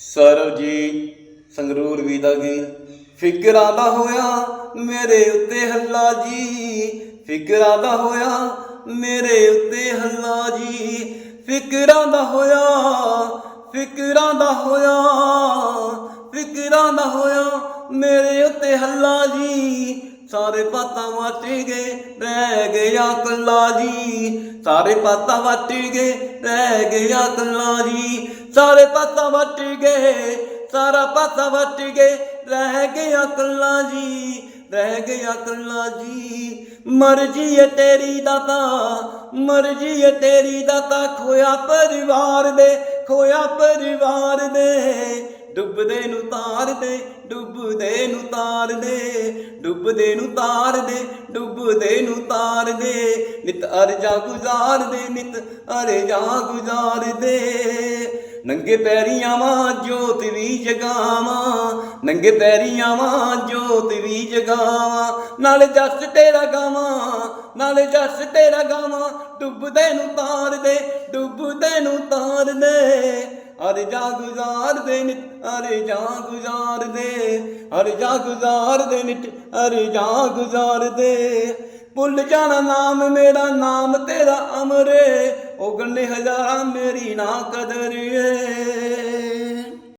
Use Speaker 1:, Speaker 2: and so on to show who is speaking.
Speaker 1: ਸਰਬਜੀਤ ਸੰਗਰੂਰ ਵੀ ਦਾ ਗੀਤ, ਫਿਕਰਾਂ ਦਾ ਹੋਇਆ ਮੇਰੇ ਉੱਤੇ ਹੱਲਾ ਜੀ, ਫਿਕਰਾਂ ਦਾ ਹੋਇਆ ਮੇਰੇ ਉੱਤੇ ਹੱਲਾ ਜੀ, ਫਿਕਰਾਂ ਦਾ ਹੋਇਆ, ਫਿਕਰਾਂ ਦਾ ਹੋਇਆ, ਫਿਕਰਾਂ ਦਾ ਹੋਇਆ ਮੇਰੇ ਉੱਤੇ ਹੱਲਾ ਜੀ ਸਾਰੇ ਪਾਤਾ ਵਾਟ ਗਏ ਰਹਿ ਗਿਆ ਕੱਲਾ ਜੀ। ਸਾਰੇ ਪਾਤਾ ਵਾਟ ਗਏ ਰਹਿ ਗਿਆ ਕੱਲਾ ਜੀ। ਸਾਰੇ ਪਾਤਾ ਵਾਟ ਗਏ ਸਾਰਾ ਪਾਤਾ ਵੱਟ ਗਏ ਰਹਿ ਗਿਆ ਕੱਲਾ ਜੀ। ਰਹਿ ਗਿਆ ਕੱਲਾ ਜੀ। ਮਰਜ਼ੀ ਹੈ ਤੇਰੀ ਦਾਤਾ, ਮਰਜ਼ੀ ਹੈ ਤੇਰੀ ਦਾਤਾ। ਖੋਇਆ ਪਰਿਵਾਰ ਦੇ, ਖੋਇਆ ਪਰਿਵਾਰ ਦੇ। ਡੁੱਬਦੇ ਨੂੰ ਤਾਰ ਦੇ, ਡੁੱਬਦੇ ਨੂੰ ਤਾਰ ਦੇ, ਡੁੱਬਦੇ ਨੂੰ ਤਾਰ ਦੇ, ਡੁੱਬਦੇ ਨੂੰ ਤਾਰ ਦੇ। ਨਿਤ ਅਰਜਾ ਗੁਜ਼ਾਰ ਦੇ, ਨਿਤ ਅਰਜਾ ਗੁਜ਼ਾਰ ਦੇ। ਨੰਗੇ ਪੈਰੀਆਂ ਵਾਂ ਜੋਤ ਵੀ ਜਗਾਵਾਂ, ਨੰਗੇ ਪੈਰੀਆਂ ਵਾਂ ਜੋਤ ਵੀ ਜਗਾਵਾਂ। ਨਾਲੇ ਜੱਸ ਤੇਰਾ ਗਾਵਾਂ, ਨਾਲੇ ਜੱਸ ਤੇਰਾ ਗਾਵਾਂ। ਡੁੱਬਦੇ ਨੂੰ ਤਾਰ ਦੇ, ਡੁੱਬਦੇ ਨੂੰ ਤਾਰ ਦੇ। ਅਰੇ ਜਾ ਗੁਜ਼ਾਰ ਦੇ ਨਿਤ ਅਰੇ ਜਾ ਗੁਜ਼ਾਰ ਦੇ। ਅਰੇ ਜਾ ਗੁਜ਼ਾਰ ਦੇ ਨਿਤ ਅਰੇ ਜਾ ਗੁਜ਼ਾਰ ਦੇ। ਭੁੱਲ ਜਾਣਾ ਨਾਮ, ਮੇਰਾ ਨਾਮ ਤੇਰਾ ਅਮਰੇ। ਉਹ ਗੰਨੇ ਹਜ਼ਾਰਾਂ ਮੇਰੀ ਨਾ ਕਦਰ ਏ